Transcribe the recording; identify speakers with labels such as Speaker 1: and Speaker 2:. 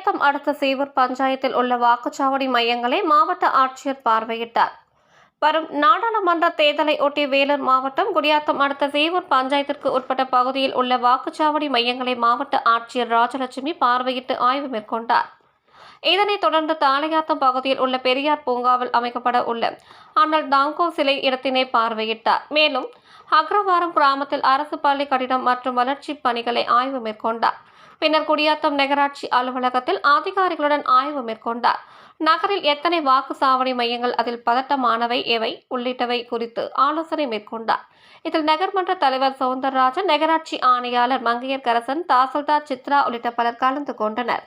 Speaker 1: குடியாத்தம் அடுத்த சேவூர் பஞ்சாயத்தில் உள்ள வாக்குச்சாவடி மையங்களை மாவட்ட ஆட்சியர் பார்வையிட்டார். வரும் நாடாளுமன்ற தேர்தலை ஒட்டி வேலூர் மாவட்டம் குடியாத்தம் அடுத்த சேவூர் பஞ்சாயத்திற்கு உட்பட்ட பகுதியில் உள்ள வாக்குச்சாவடி மையங்களை மாவட்ட ஆட்சியர் ராஜலட்சுமி பார்வையிட்டு ஆய்வு மேற்கொண்டார். இதனைத் தொடர்ந்து தாளையாத்தம் பகுதியில் உள்ள பெரியார் பூங்காவில் அமைக்கப்பட உள்ள அண்ணல் தாங்கோ சிலை இடத்தினை பார்வையிட்டார். மேலும் அக்ரவாரம் கிராமத்தில் அரசு பள்ளி கட்டிடம் மற்றும் வளர்ச்சிப் பணிகளை ஆய்வு மேற்கொண்டார். பின்னர் குடியாத்தம் நகராட்சி அலுவலகத்தில் அதிகாரிகளுடன் ஆய்வு மேற்கொண்டார். நகரில் எத்தனை வாக்குச்சாவடி மையங்கள் அதில் பதட்டமானவை எவை உள்ளிட்டவை குறித்து ஆலோசனை மேற்கொண்டார். இதில் நகர்மன்ற தலைவர் சவுந்தரராஜன் நகராட்சி ஆணையாளர் மங்கையர்கரசன் தாசில்தார் சித்ரா உள்ளிட்ட பலர் கலந்து கொண்டனர்.